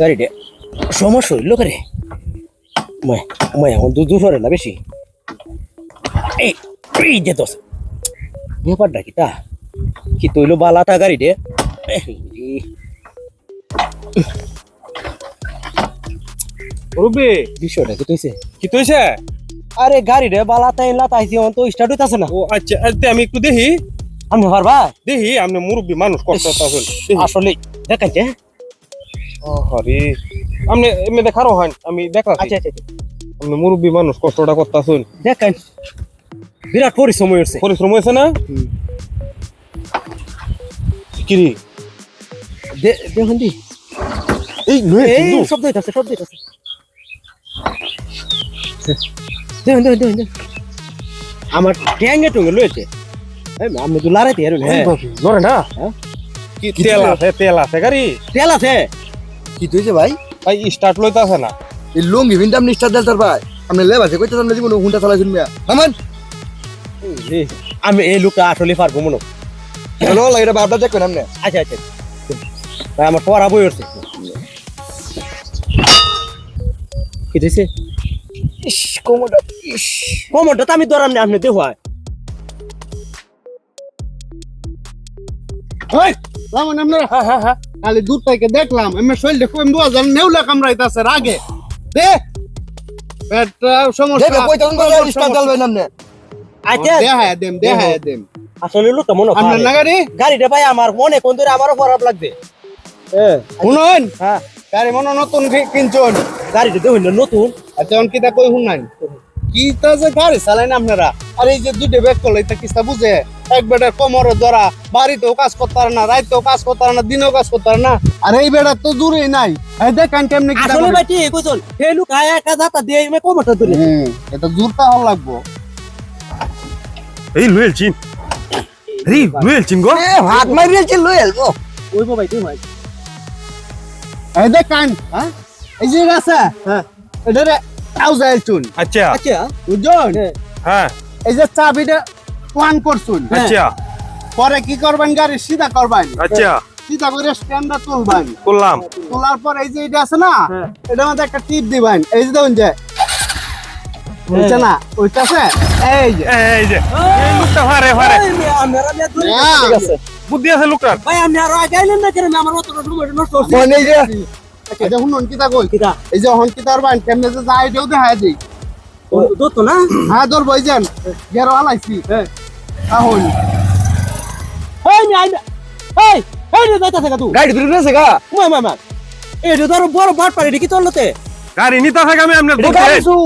গাড়িটা সমস্যা হইল করে? মই মই এখন দূর দূর না বেশি। এই এই যে দোষ ব্যাপারটা কি তা? কি তৈল বালাটা গাড়ি রে রুবি বিষয়টা কি তুইছে কি তুইছে আরে গাড়ি রে বালাটা এলা তাইছি অন তো স্টার্ট হইতাছে না। ও আচ্ছা আচ্ছা আমি একটু দেখি। আমি পারবা দেখি আপনি মুরব্বী মানুষ কষ্ট আসলে দেখাইছে ও আপনি এমনি দেখারও আমি দেখা আচ্ছা আচ্ছা আচ্ছা। আপনি মুরব্বী মানুষ কষ্টটা করতেছেন। দেখাই বিরাট পরিশ্রম হয়েছে। পরিশ্রম হয়েছে না? কিরি? দেখুন দি। এই এই শব্দ হইতাছে শব্দ হইতাছে। দেখুন দেখুন দেখুন দেখুন। আমার ট্যাঙ্গে টুঙ্গে লয়েছে আমি তো এরুন হ্যাঁ। নরে না? হ্যাঁ? তেল আছে তেল আছে গাড়ি? তেল আছে। কি তুইছে ভাই? ভাই স্টার্ট লইতাছে না। এই লুঙ্গি ভিনটা আপনি স্টার দেলতার ভাই। আপনি লেব আছে কইতে সামনে জীবন হুন্টা চালাই শুনবে নামান আমি এই লোকটা আসলে পারব মনে। হ্যালো এটা বাপটা দেখবেন আপনি। আচ্ছা আচ্ছা। ভাই আমার পড়া বই উঠছে। কি দিছে? ইস কোমরটা ইস। কমরটা তো আমি ধরাম না আপনি দেখো হয় লামন আপনারা। হ্যাঁ হ্যাঁ হ্যাঁ খালি দূর থেকে দেখলাম আমি শরীর দেখো আমি দোয়া জান নেউলা কামড়াইতাছে রাগে। দে। পেটটা সমস্যা। আচ্ছা। দেহা দেম দেহা দেম। আসলে লোকটা আপনার নাগারি গাড়িটা ভাই আমার মনে কোন ধরে আমারও খারাপ লাগবে। হ্যাঁ শুনুন। হ্যাঁ। গাড়ি মনে নতুন কি- কিনছুন? গাড়িটা দেখুন না, নতুন। আচ্ছা অন কিতা কই শুনাই কিতা যে গাড়ি চালাইন আপনারা? আর এই যে দুইটা ব্যাগ করলে এটা কিস্তা বুঝে? এক বেটার কোমরে ধরা বাড়িতেও কাজ করতে পারে না রাইতেও কাজ করতে পারে না দিনেও কাজ করতে পারে না। আর এই বেটার তো দূরেই নাই। এই দেখেন কেমনি আসলে। ভাই ঠিক কইছন এই লোক আয়া একা যাতা দিয়ে আমি কমরটা ধরে। হুম, এটা জোরটা হল লাগবো। এই লুয়েল চিন। রে লুয়েল চিন গো। এ হাত মারিয়েছে লয়েল গো। ওই ভাই তুই ভাই। এই দেখেন হ্যাঁ? এই যে আছে হ্যাঁ। এটা আউজাইল চুন। আচ্ছা। আচ্ছা। হ্যাঁ। হ্যাঁ। এই যে চাবিটা ওয়ান করছুন হ্যাঁ। আচ্ছা। পরে কি করবেন গাড়ি? সিধা করবেন। আচ্ছা। সিধা করে স্ট্যান্ডটা তুলবেন। করলাম তোলার পর এই যে এটা আছে না হ্যাঁ। এটার মধ্যে একটা টিপ দিবেন। এই যে দেখুন যে বুঝছে না? ওইটা আছে? এই যে। এই এই লোকটা হ্যাঁ। বুদ্ধি আছে লোকটার? ভাই আপনি আরও আগে না কেন? আমার অতটা সময় নষ্ট হচ্ছে। মনে যে এই যে শুনুন কিতা কই? কিটা এই যে হন কিতার বাইন কেমনে যে যায় এটাও দেখা দিই। দত না? হ্যাঁ গেরো হালাইছি। হ্যাঁ। আহুন এই না এই এই রে যাইতা থাকা তুই। গাড়ি দূরে আছে গা। মা মা মা এই যে ধর বড় বাট পারে কি তোর লতে। গাড়ি নিতা থাকে আমি সু।